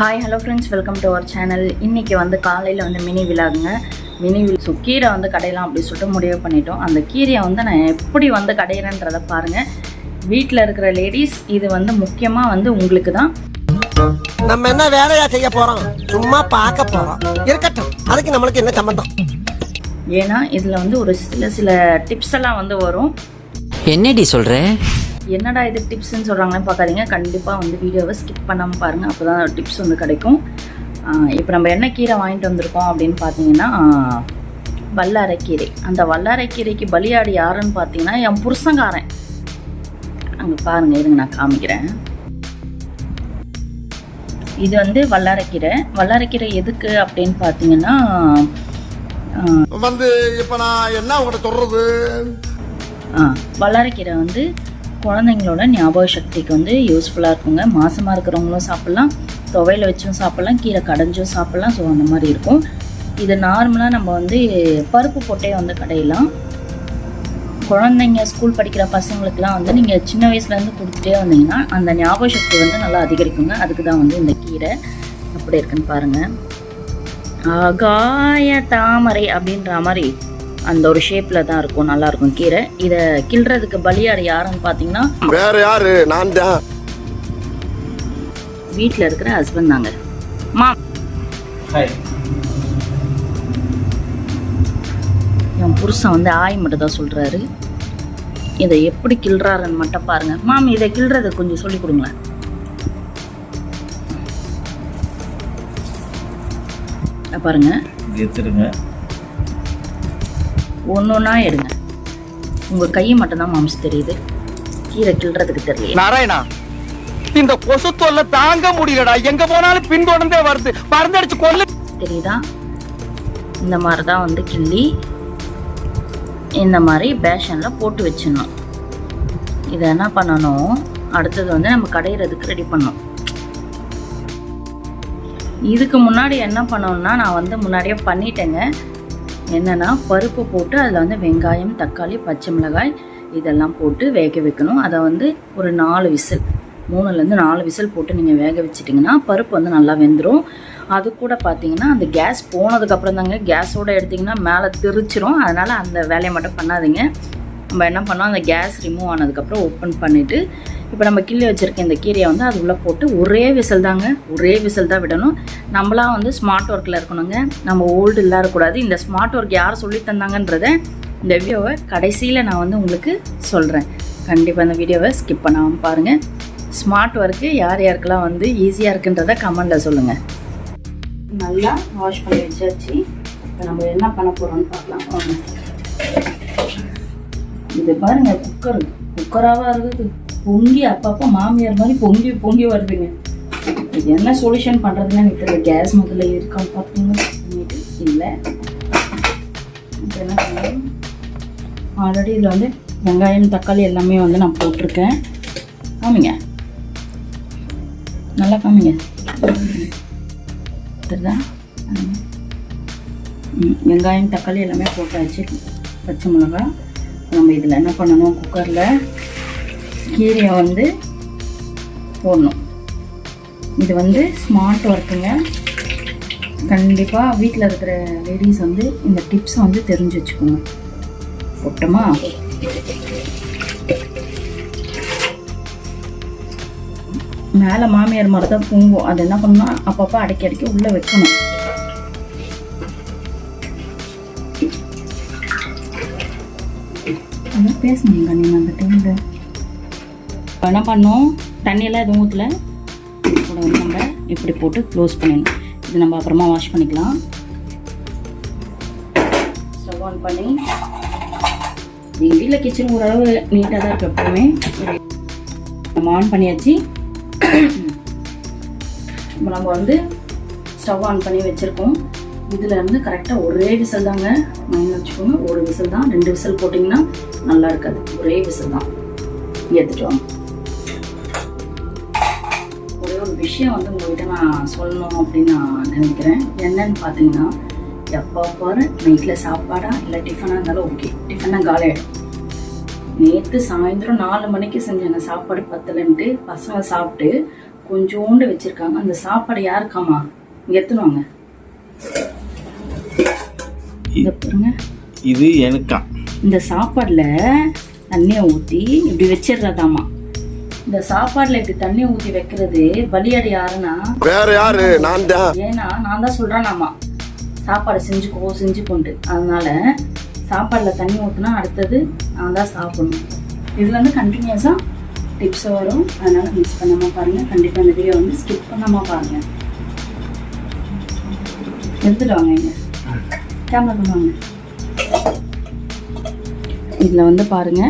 Hi hello friends welcome to our channel இன்றைக்கி வந்து காலையில் வந்து மினி விழாகுங்க மினி வில் ஸோ கீரை வந்து கடையலாம் அப்படி சொல்லிட்டு முடிவு பண்ணிட்டோம். அந்த கீரையை வந்து நான் எப்படி வந்து கடையிறேன்றதை பாருங்கள் வீட்டில் இருக்கிற லேடிஸ் இது வந்து முக்கியமாக வந்து உங்களுக்கு தான். நம்ம என்ன வேலையா செய்ய போறோம்? சும்மா பார்க்க போறோம். இருக்கட்டும். அதுக்கு நம்மளுக்கு என்ன சம்பந்தம்? ஏன்னா இதில் வந்து ஒரு சில சில டிப்ஸ் எல்லாம் வந்து வரும். என்னடி சொல்ற? என்னடா இது டிப்ஸ்ன்னு சொல்கிறாங்களே பார்க்காதீங்க. கண்டிப்பாக வந்து வீடியோவை ஸ்கிப் பண்ணாமல் பாருங்கள் அப்போ தான் டிப்ஸ் வந்து கிடைக்கும். இப்போ நம்ம என்ன கீரை வாங்கிட்டு வந்திருக்கோம் அப்படின்னு பார்த்தீங்கன்னா வல்லாரைக்கீரை அந்த வல்லாரைக்கீரைக்கு பலியாடி யாருன்னு பார்த்தீங்கன்னா என் புருஷங்காரன். அங்கே பாருங்க இருங்க நான் காமிக்கிறேன். இது வந்து வல்லாரைக்கீரை வல்லாரைக்கீரை எதுக்கு அப்படின்னு பார்த்தீங்கன்னா வந்து இப்ப நான் என்ன உங்கள்கிட்ட சொல்றது? ஆ வல்லாரைக்கீரை வந்து குழந்தைங்களோட ஞாபக சக்திக்கு வந்து யூஸ்ஃபுல்லாக இருக்குங்க. மாசமாக இருக்கிறவங்களும் சாப்பிட்லாம். துவையில் வச்சும் சாப்பிட்லாம். கீரை கடைஞ்சும் சாப்பிட்லாம். ஸோ அந்த மாதிரி இருக்கும். இது நார்மலாக நம்ம வந்து பருப்பு போட்டே வந்து கடையலாம். குழந்தைங்க ஸ்கூல் படிக்கிற பசங்களுக்குலாம் வந்து நீங்கள் சின்ன வயசுலேருந்து கொடுத்துட்டே வந்தீங்கன்னா அந்த ஞாபக சக்தி வந்து நல்லா அதிகரிக்குங்க. அதுக்கு தான் வந்து இந்த கீரை அப்படி இருக்குன்னு பாருங்கள் ஆகாய தாமரை அப்படின்ற மாதிரி அந்த ஒரு ஷேப்பில் தான் இருக்கும் நல்லா இருக்கும் கீரை. இதை கிள்றதுக்கு பலியாடு யாருன்னு பார்த்தீங்கன்னா வேற யாரு? நான் தான். வீட்டில் இருக்கிற ஹஸ்பண்ட் தாங்க. மா. என் புருஷன் வந்து ஆய் மட்டும் தான் சொல்கிறாரு இதை எப்படி கிள்றாருன்னு மட்டும் பாருங்க. மாமி இதை கிள்றதை கொஞ்சம் சொல்லி கொடுங்களேன். இதை பாருங்க. எடுத்துருங்க ஒன்று ஒன்றா எடுங்க. உங்கள் கையை மட்டும்தான் மாம்ஸ் தெரியுது. கீரை கிள்றதுக்கு தெரியல நாராயணா இந்த கொசு தொல்லை தாங்க முடியலடா. எங்க போனாலும் பின்தொடர்ந்தே வருது. மருந்தடிச்சு கொல்லு. தெரியுதா? இந்த மாதிரி தான் வந்து கிள்ளி இந்த மாதிரி பேஷனில் போட்டு வச்சிடணும். இதை என்ன பண்ணணும்? அடுத்தது வந்து நம்ம கடையிறதுக்கு ரெடி பண்ணணும். இதுக்கு முன்னாடி என்ன பண்ணணும்னா நான் வந்து முன்னாடியே பண்ணிட்டேங்க. என்னென்னா பருப்பு போட்டு அதில் வந்து வெங்காயம் தக்காளி பச்சை மிளகாய் இதெல்லாம் போட்டு வேக வைக்கணும். அதை வந்து ஒரு நாலு விசில் மூணுலேருந்து நாலு விசில் போட்டு நீங்கள் வேக வச்சிட்டிங்கன்னா பருப்பு வந்து நல்லா வெந்துடும் அது கூட பார்த்தீங்கன்னா அந்த கேஸ் போனதுக்கப்புறம் தாங்க கேஸோடு எடுத்திங்கன்னா மேலே திரிச்சிரும். அதனால் அந்த வேலையை மட்டும் பண்ணாதீங்க. நம்ம என்ன பண்ணோம் அந்த கேஸ் ரிமூவ் ஆனதுக்கப்புறம் ஓப்பன் பண்ணிவிட்டு இப்போ நம்ம கிள்ளி வச்சுருக்க இந்த கீரையை வந்து அது உள்ளே போட்டு ஒரே விசில் தாங்க ஒரே விசில் தான் விடணும். நம்மளாம் வந்து ஸ்மார்ட் ஒர்க்கில் இருக்கணுங்க. நம்ம ஓல்டு இல்லாத கூடாது இந்த ஸ்மார்ட் ஒர்க் யார் சொல்லி தந்தாங்கன்றத இந்த வீடியோவை கடைசியில் நான் வந்து உங்களுக்கு சொல்கிறேன் கண்டிப்பாக இந்த வீடியோவை ஸ்கிப் பண்ணாமல் பாருங்கள் ஸ்மார்ட் ஒர்க்கு யார் யாருக்கெல்லாம் வந்து ஈஸியாக இருக்குன்றத கமெண்டில் சொல்லுங்கள் நல்லா வாஷ் பண்ணி வச்சாச்சு. இப்போ நம்ம என்ன பண்ண போகிறோம்னு பார்க்கலாம். இது பாருங்கள் குக்கர் குக்கராவா இருக்குது. பொங்கி அப்பப்போ மாமியார் மாதிரி பொங்கி பொங்கி வருதுங்க. இது என்ன சொல்யூஷன் பண்ணுறதுன்னு எனக்கு தெரியல. கேஸ் முதல்ல இருக்கான்னு பார்த்தீங்கன்னா இல்லை. இப்போ என்ன ஆல்ரெடி இதில் வந்து வெங்காயம் தக்காளி எல்லாமே வந்து நான் போட்டிருக்கேன். காமிங்க. நல்லா காமிங்க. தெரியுதா? வெங்காயம் தக்காளி எல்லாமே போட்டாச்சு. பச்சை மிளகா. நம்ம இதில் என்ன பண்ணணும்? குக்கரில் கீரையை வந்து போடணும். இது வந்து ஸ்மார்ட் ஒர்க்குங்க கண்டிப்பாக வீட்டில் இருக்கிற லேடிஸ் வந்து இந்த டிப்ஸை வந்து தெரிஞ்சு வச்சுக்கோங்க. போட்டோமா? மேலே மாமியார் மாதிரி தான் பூங்கும் அது என்ன பண்ணணும் அப்பப்போ அடக்கி அடக்கி உள்ளே வைக்கணும். அதான் பேசுனீங்க நீங்கள் அந்த டைமில் இப்போ என்ன பண்ணோம் தண்ணியெல்லாம் எதுவும் ஊற்றல கூட வந்து நம்ம இப்படி போட்டு க்ளோஸ் பண்ணிடணும். இது நம்ம அப்புறமா வாஷ் பண்ணிக்கலாம். ஸ்டவ் ஆன் பண்ணி எங்கள் வீட்டில் கிச்சன் ஓரளவு நீட்டாக தான் இருக்கு எப்பவுமே. நம்ம ஆன் பண்ணியாச்சு. இப்போ நம்ம வந்து ஸ்டவ் ஆன் பண்ணி வச்சுருக்கோம். இதில் இருந்து கரெக்டாக ஒரே விசில் தாங்க. மைண்ட் வச்சுக்கோங்க ஒரு விசில் தான். ரெண்டு விசில் போட்டிங்கன்னா நல்லா இருக்காது. ஒரே விசில் தான். எடுத்துகிட்டு வாங்க. விஷயம் வந்து உங்கள்கிட்ட நான் சொல்லணும் அப்படின்னு நான் நினைக்கிறேன். என்னன்னு பார்த்தீங்கன்னா எப்போ பாரு நைட்டில் சாப்பாடா இல்லை டிஃபனாக இருந்தாலும் ஓகே டிஃபனாக காலி ஆகிடும் நேற்று சாயந்தரம் நாலு மணிக்கு செஞ்சாங்க சாப்பாடு பத்தலைன்ட்டு பசங்க சாப்பிட்டு கொஞ்சோண்டு வச்சிருக்காங்க. அந்த சாப்பாடு யாருக்காமா இத பாருங்க. இது எனக்கா. இந்த சாப்பாடுல தண்ணியை ஊத்தி இப்படி வச்சிடுறதாமா இந்த சாப்பாடுல இப்படி தண்ணியை ஊத்தி வைக்கிறது பலியாடு யாருன்னா வேற யாரு? நான் தான். ஏன்னா நான் தான் சொல்றேனாமா. சாப்பாடு செஞ்சுக்கோ செஞ்சுக்கோண்டு அதனால சாப்பாடுல தண்ணி ஊத்துனா அடுத்தது நான் தான் சாப்பிடணும். இதுல இருந்து கண்டினியூஸா டிப்ஸ் வரும். அதனால மிஸ் பண்ணாம பாருங்க. கண்டிப்பா இந்த வீடியோ வந்து ஸ்கிப் பண்ணாம பாருங்க. எடுத்துட்டு வாங்க இங்க. கேமரா கொண்டு வாங்க. இதுல வந்து பாருங்க.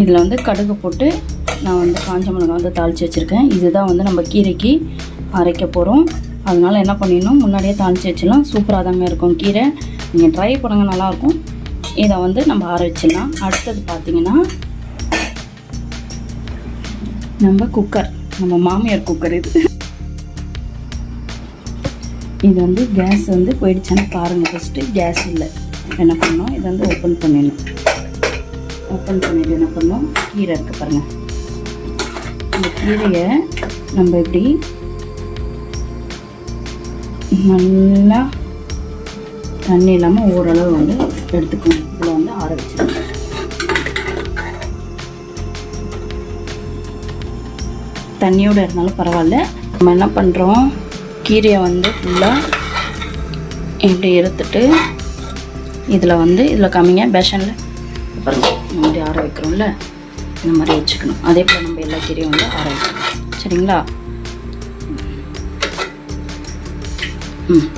இதில் வந்து கடுகு போட்டு நான் வந்து காஞ்ச மிளகாய் வந்து தாளித்து வச்சுருக்கேன். இதுதான் வந்து நம்ம கீரைக்கு அரைக்க போகிறோம் அதனால் என்ன பண்ணிடணும்? முன்னாடியே தாளித்து வச்சிடலாம். சூப்பராக தாங்க இருக்கும் கீரை. நீங்கள் ட்ரை பண்ணுங்க நல்லாயிருக்கும். இதை வந்து நம்ம அரைச்சிடலாம் அடுத்தது பார்த்தீங்கன்னா நம்ம குக்கர் நம்ம மாமியார் குக்கர் இது. இது வந்து கேஸ் வந்து போயிடுச்சான்னு பாருங்கள் ஃபஸ்ட்டு கேஸ் இல்லை. என்ன பண்ணோம் இதை வந்து ஓப்பன் பண்ணிடணும். ஓப்பன் பண்ணிவிட்டு என்ன பண்ணோம் கீரை இருக்க பாருங்கள் இந்த கீரையை நம்ம இப்படி நல்லா தண்ணி இல்லாமல் ஓரளவு வந்து எடுத்துக்கணும். இதில் வந்து ஆற வச்சுக்கணும். தண்ணியோடு இருந்தாலும் பரவாயில்ல. நம்ம என்ன பண்ணுறோம் கீரையை வந்து ஃபுல்லாக இப்படி எடுத்துட்டு இதில் வந்து இதில் கம்மிங்க பேஷனில். அப்புறம் இந்த மாதிரி ஆற வைக்கிறோம்ல இந்த மாதிரி வச்சுக்கணும். அதே போல் நம்ம எல்லா கீரையும் வந்து ஆற வைக்கணும். சரிங்களா? ம்.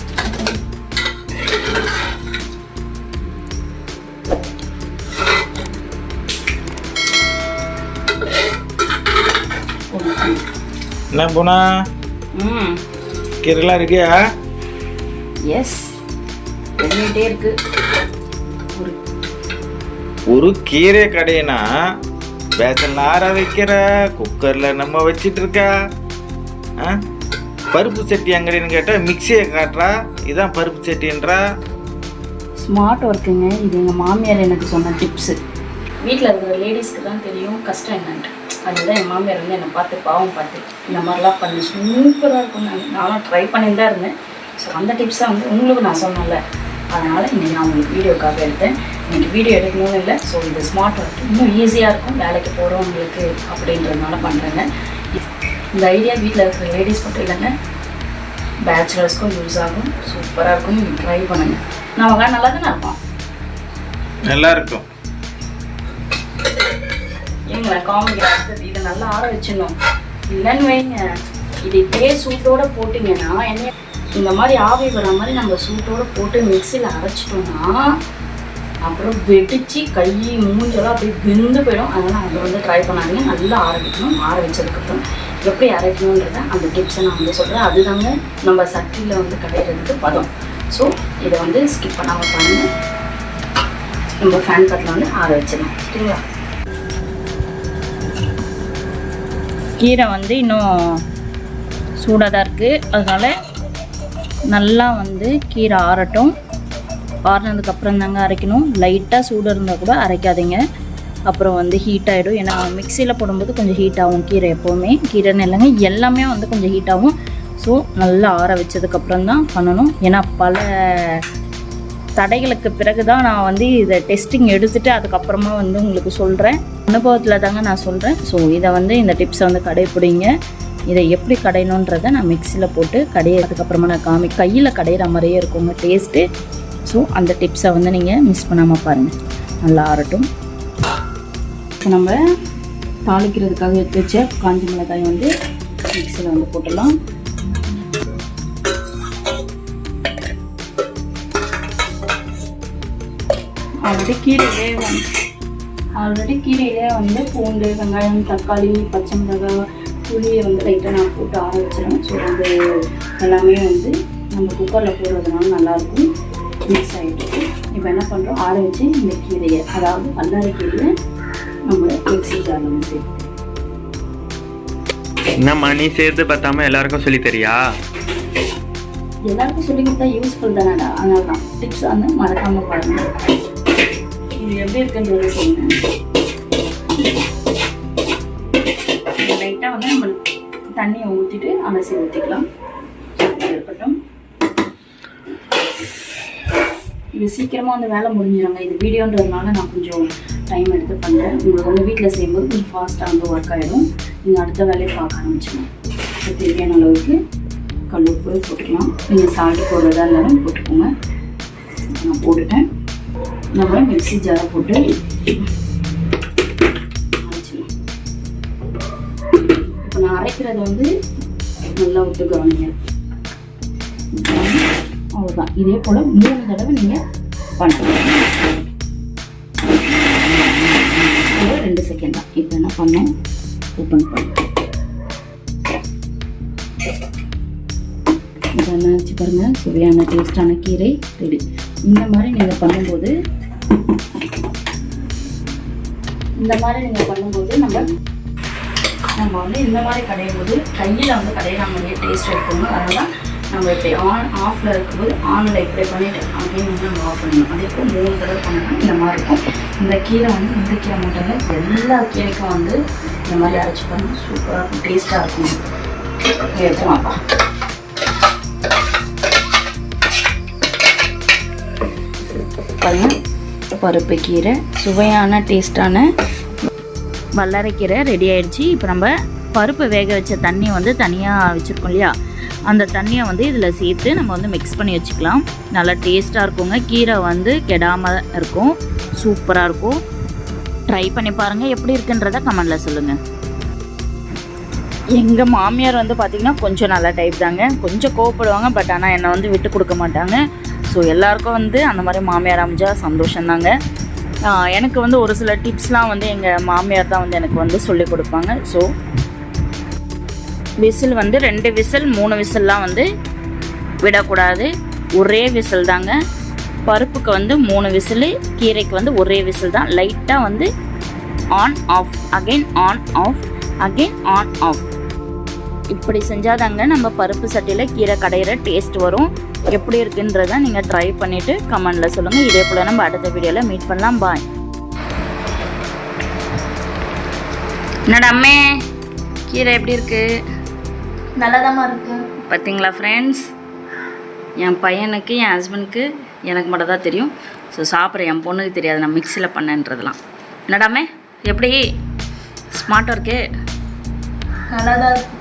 என்ன போனா? ம். கீரைலாம் இருக்கியா எஸ் பண்ணிகிட்டே இருக்கு. ஒரு ஒரு கீரை கடையினா பேசன்ல ஆற வைக்கிற? குக்கரில் நம்ம வச்சிட்டு இருக்கா ஆ? பருப்பு சட்டி அங்கடின்னு கேட்டால் மிக்சியை காட்டுறா இதான் பருப்பு சட்டின்றா. ஸ்மார்ட் ஒர்க்குங்க இது எங்கள் மாமியார் எனக்கு சொன்ன டிப்ஸு வீட்டில் இருக்கிற லேடிஸ்க்கு தான் தெரியும் கஷ்டம் என்னன்ட்டு. அதுதான் என் மாமியார் வந்து என்னை பார்த்து பாவம் பார்த்து இந்த மாதிரிலாம் பண்ணி. சூப்பராக இருக்கும். நான் நானும் ட்ரை பண்ணிட்டு தான் இருந்தேன். ஸோ அந்த டிப்ஸ் தான் வந்து உங்களுக்கு நான் சொன்னேன்ல. அதனால் இன்னைக்கு நான் உங்களுக்கு வீடியோக்காக எடுத்தேன். இன்னைக்கு வீடியோ எடுக்கணும்னு இல்லை. ஸோ இது ஸ்மார்ட் ஒர்க் இன்னும் ஈஸியாக இருக்கும். வேலைக்கு போகிறவங்களுக்கு அப்படின்றதுனால பண்ணுறேங்க இந்த ஐடியா வீட்டில் இருக்கிற லேடிஸ் மட்டும் இல்லைங்க. பேச்சுலர்ஸ்க்கும் யூஸ் ஆகும். சூப்பராக இருக்கும். நீங்கள் ட்ரை பண்ணுங்கள் நமக்கு நல்லா தானே இருப்போம் நல்லா இருக்கும். ஏங்களா காமெடி இதை நல்லா ஆற வச்சிடணும். இல்லைன்னு வைங்க. இது இப்படியே சூட்டோட போட்டிங்கன்னா என்ன இந்த மாதிரி ஆவி வர மாதிரி நம்ம சூட்டோட போட்டு மிக்சியில் அரைச்சிட்டோம்னா அப்புறம் வெடிச்சு கை மூஞ்செல்லாம் அப்படியே வெந்து போயிடும். அதனால் அதை வந்து ட்ரை பண்ணாதீங்க. நல்லா ஆரம்பிக்கணும். ஆற வச்சதுக்கப்புறம் எப்படி அரைக்கணுன்றத அந்த டிப்ஸை நான் வந்து சொல்கிறேன் அதுதாங்க நம்ம சட்டியில் வந்து கடையிறதுக்கு பதம். ஸோ இதை வந்து ஸ்கிப் பண்ணாமல் பாருங்கள் நம்ம ஃபேன் பட்டில் வந்து ஆற வச்சிடலாம். சரிங்களா? கீரை வந்து இன்னும் சூடாக தான் இருக்குது அதனால் நல்லா வந்து கீரை ஆறட்டும். ஆறுனதுக்கப்புறம் தாங்க அரைக்கணும். லைட்டாக சூடு இருந்தால் கூட அரைக்காதீங்க. அப்புறம் வந்து ஹீட் ஆகிடும் ஏன்னா மிக்சியில் போடும்போது கொஞ்சம் ஹீட் ஆகும் கீரை எப்போவுமே. கீரைன்னு இல்லைங்க எல்லாமே வந்து கொஞ்சம் ஹீட் ஆகும். ஸோ நல்லா ஆற வச்சதுக்கப்புறம் தான் பண்ணணும். ஏன்னா பல தடைகளுக்கு பிறகு தான் நான் வந்து இதை டெஸ்டிங் எடுத்துட்டு அதுக்கப்புறமா வந்து உங்களுக்கு சொல்கிறேன் அனுபவத்தில் தாங்க நான் சொல்கிறேன் ஸோ இதை வந்து இந்த டிப்ஸை வந்து கடைப்பிடிங்க. இதை எப்படி கடையணுன்றதை நான் மிக்சியில் போட்டு கடையிறதுக்கப்புறமா நான் காமி கையில் கடையிற மாதிரியே இருக்குங்க டேஸ்ட்டு ஸோ அந்த டிப்ஸை வந்து நீங்கள் மிஸ் பண்ணாமல் பாருங்கள் நல்லா ஆறட்டும். இப்போ நம்ம தாளிக்கிறதுக்காக எடுத்து வச்ச காஞ்சி மிளகாய் வந்து மிக்சியில் வந்து போட்டுடலாம். ஆல்ரெடி கீரையிலே வந்து ஆல்ரெடி கீரையிலே வந்து பூண்டு வெங்காயம் தக்காளி பச்சை மிளகாய் புளியை வந்து லைட்டாக நான் போட்டு ஆரம்பிச்சிடுவேன் ஸோ அது எல்லாமே வந்து நம்ம குக்கரில் போடுறதுனால நல்லாயிருக்கும் மிக்ஸ் ஆகிட்டு இப்போ என்ன பண்ணுறோம் ஆற வச்சு இந்த கீரையை அதாவது பல்லாரி கீரையை நம்ம மிக்ஸி ஜாரில் சேர்த்து என்னம்மா நீ சேர்த்து பார்த்தாம எல்லாருக்கும் சொல்லி தரியா? எல்லாருக்கும் சொல்லி கொடுத்தா யூஸ்ஃபுல் தானடா? அதனால தான் டிப்ஸ் வந்து மறக்காமல் பாருங்க. இது எப்படி இருக்குன்றது சொல்லுங்க. லைட்டாக வந்து நம்ம தண்ணியை ஊற்றிட்டு அலசி ஊற்றிக்கலாம் இருக்கட்டும். இது சீக்கிரமாக வந்து வேலை முடிஞ்சிடுங்க இது வீடியோன்றதுனால நான் கொஞ்சம் டைம் எடுத்து பண்ணுறேன் உங்களுக்கு வந்து வீட்டில் செய்யும்போது கொஞ்சம் ஃபாஸ்ட்டாக வந்து ஒர்க் ஆகிடும் நீங்கள் அடுத்த வேலையை பார்க்க ஆரம்பிச்சிடணும் இப்போ தேவையான அளவுக்கு கல் உப்பு போட்டுக்கலாம். நீங்கள் சால்ட் போடுறதா இருந்தாலும் போட்டுக்கோங்க. நான் போட்டுட்டேன். நம்ம மிக்சி ஜாரை போட்டு அரைச்சிடலாம். இப்போ நான் அரைக்கிறது வந்து நல்லா விட்டு கவனிங்க அவ்வளோதான் இதே போல் மூணு தடவை நீங்கள் பண்ணலாம். ஒரு ரெண்டு செகண்ட் தான். இப்போ என்ன பண்ணோம்? ஓப்பன் பண்ணோம் இது என்னாச்சு பாருங்கள் சுவையான டேஸ்டான கீரை ரெடி இந்த மாதிரி நீங்கள் பண்ணும்போது இந்த மாதிரி நீங்கள் பண்ணும்போது நம்ம நம்ம வந்து இந்த மாதிரி கடையும் போது கையில் வந்து கடையில் மாதிரியே டேஸ்ட் எடுக்கணும். அதனால் நம்ம இப்படி ஆன் ஆஃபில் இருக்கும்போது ஆனில் இப்படி பண்ணிவிட்டு அப்படின்னு வந்து நம்ம ஆஃப் பண்ணணும் அதே போல் மூணு தடவை பண்ணோம்னா இந்த மாதிரி இருக்கும். இந்த கீரை வந்து இந்த கீரை மட்டும் இல்லை எல்லா கீரைக்கும் வந்து இந்த மாதிரி அரைச்சி பண்ணணும் சூப்பராக டேஸ்ட்டாக இருக்கும். எடுத்துவாப்பா பருப்பு கீரை சுவையான டேஸ்டான வல்லரைக்கீரை ரெடி ஆயிடுச்சு. இப்போ நம்ம பருப்பு வேக வச்ச தண்ணி வந்து தனியாக வச்சுருக்கோம் இல்லையா? அந்த தண்ணியை வந்து இதில் சேர்த்து நம்ம வந்து மிக்ஸ் பண்ணி வச்சுக்கலாம். நல்லா டேஸ்ட்டாக இருக்குங்க. கீரை வந்து கெடாமல் இருக்கும். சூப்பராக இருக்கும். ட்ரை பண்ணி பாருங்கள் எப்படி இருக்குன்றதை கமெண்டில் சொல்லுங்கள் எங்கள் மாமியார் வந்து பார்த்திங்கன்னா கொஞ்சம் நல்ல டைப் தாங்க. கொஞ்சம் கோவப்படுவாங்க. பட் ஆனால் என்னை வந்து விட்டு கொடுக்க மாட்டாங்க. ஸோ எல்லாருக்கும் வந்து அந்த மாதிரி மாமியார் அமைஞ்சா சந்தோஷந்தாங்க எனக்கு வந்து ஒரு சில டிப்ஸ்லாம் வந்து எங்கள் மாமியார் தான் வந்து எனக்கு வந்து சொல்லி கொடுப்பாங்க. ஸோ விசில் வந்து ரெண்டு விசில் மூணு விசில்லாம் வந்து விடக்கூடாது. ஒரே விசில் தாங்க. பருப்புக்கு வந்து மூணு விசில் கீரைக்கு வந்து ஒரே விசில் தான். லைட்டாக வந்து on off again on off again on off இப்படி செஞ்சாதாங்க நம்ம பருப்பு சட்டியில் கீரை கடையிற டேஸ்ட் வரும். எப்படி இருக்குன்றத நீங்கள் ட்ரை பண்ணிவிட்டு கமெண்டில் சொல்லுங்கள் இதே போல் நம்ம அடுத்த வீடியோவில் மீட் பண்ணலாம். பாய் என்னடா அம்மே? கீரை எப்படி இருக்குது நல்லதாம்மா இருக்கு. பார்த்தீங்களா ஃப்ரெண்ட்ஸ் என் பையனுக்கு என் ஹஸ்பண்டுக்கு எனக்கு மட்டும் தான் தெரியும். ஸோ சாப்பிட்ற என் பொண்ணுக்கு தெரியாது. நான் மிக்சியில் பண்ணேன்றதெல்லாம் என்னடாமே எப்படி? ஸ்மார்ட் ஒர்க்கு நல்லதா இருக்கு.